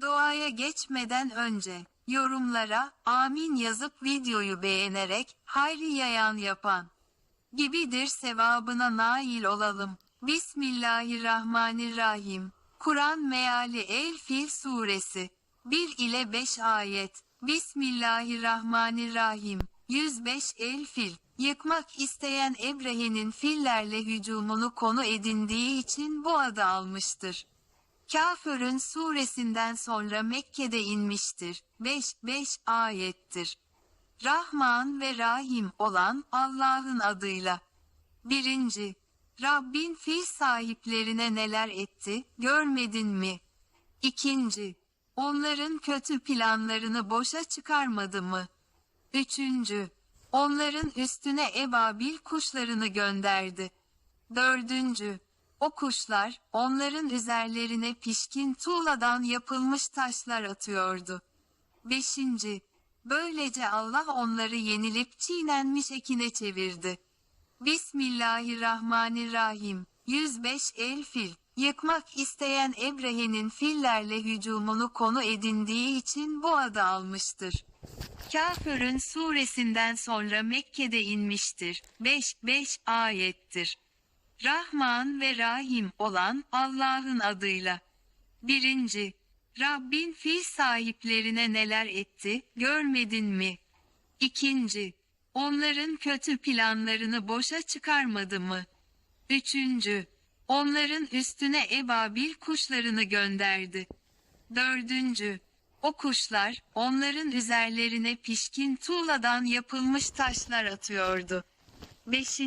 Duaya geçmeden önce yorumlara amin yazıp videoyu beğenerek hayri yayan yapan gibidir sevabına nail olalım. Bismillahirrahmanirrahim. Kur'an meali El Fil suresi 1 ile 5 ayet. Bismillahirrahmanirrahim. 105 El Fil. Yıkmak isteyen Ebrehe'nin fillerle hücumunu konu edindiği için bu adı almıştır. Kafirün suresinden sonra Mekke'de inmiştir. 5-5 ayettir. Rahman ve Rahim olan Allah'ın adıyla. 1. Rabbin fil sahiplerine neler etti, görmedin mi? 2. Onların kötü planlarını boşa çıkarmadı mı? 3. Onların üstüne ebabil kuşlarını gönderdi. 4. O kuşlar, onların üzerlerine pişkin tuğladan yapılmış taşlar atıyordu. 5. Böylece Allah onları yenilip çiğnenmiş ekine çevirdi. Bismillahirrahmanirrahim. 105 El Fil. Yıkmak isteyen Ebrehe'nin fillerle hücumunu konu edindiği için bu adı almıştır. Kafirün suresinden sonra Mekke'de inmiştir. 5-5 ayettir. Rahman ve Rahim olan Allah'ın adıyla. 1. Rabbin fil sahiplerine neler etti, görmedin mi? 2. Onların kötü planlarını boşa çıkarmadı mı? 3. Onların üstüne ebabil kuşlarını gönderdi. 4. O kuşlar, onların üzerlerine pişkin tuğladan yapılmış taşlar atıyordu. 5.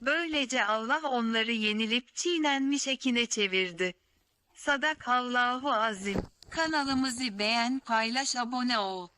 Böylece Allah onları yenilip çiğnenmiş ekine çevirdi. Sadakallahu azim. Kanalımızı beğen, paylaş, abone ol.